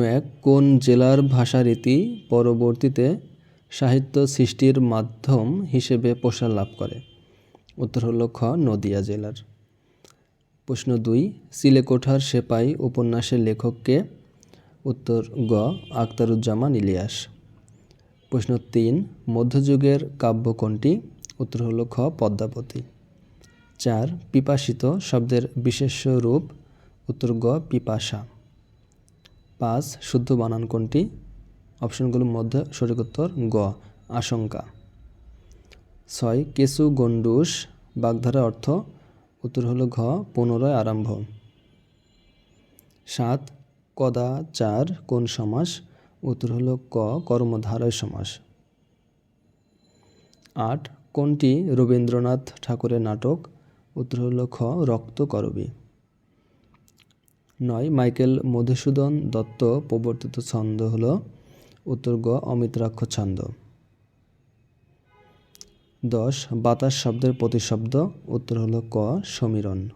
এক, কোন জেলার ভাষারীতি পরবর্তীতে সাহিত্য সৃষ্টির মাধ্যম হিসেবে প্রসার লাভ করে? উত্তর হল খ, নদিয়া জেলার। প্রশ্ন দুই, সিলেকোঠার সেপাই উপন্যাসের লেখককে উত্তর গ, আখতারুজ্জামান ইলিয়াস। প্রশ্ন তিন, মধ্যযুগের কাব্য কোনটি? উত্তর হল খ, পদ্মাবতী। চার, পিপাসিত শব্দের বিশেষ্য রূপ। উত্তর গ, পিপাসা। পাঁচ, শুদ্ধ বানান কোনটি? অপশনগুলোর মধ্যে সঠিক উত্তর গ, আশঙ্কা। ছয় কেসু গন্ডুস বাগধারা অর্থ। উত্তর হলো ঘ, পুনরায় আরম্ভ। সাত, কদা চার কোন সমাস? উত্তর হলো ক, কর্মধারয় সমাস। আট, কোনটি রবীন্দ্রনাথ ঠাকুরের নাটক? উত্তর হলো খ, রক্ত করবী। নয়, মাইকেল মধুসূদন দত্ত প্রবর্তিত ছন্দ হল উত্তর গ, অমিত্রাক্ষ ছন্দ। দশ, বাতাস শব্দের প্রতিশব্দ, উত্তর হল ক, সমীরণ।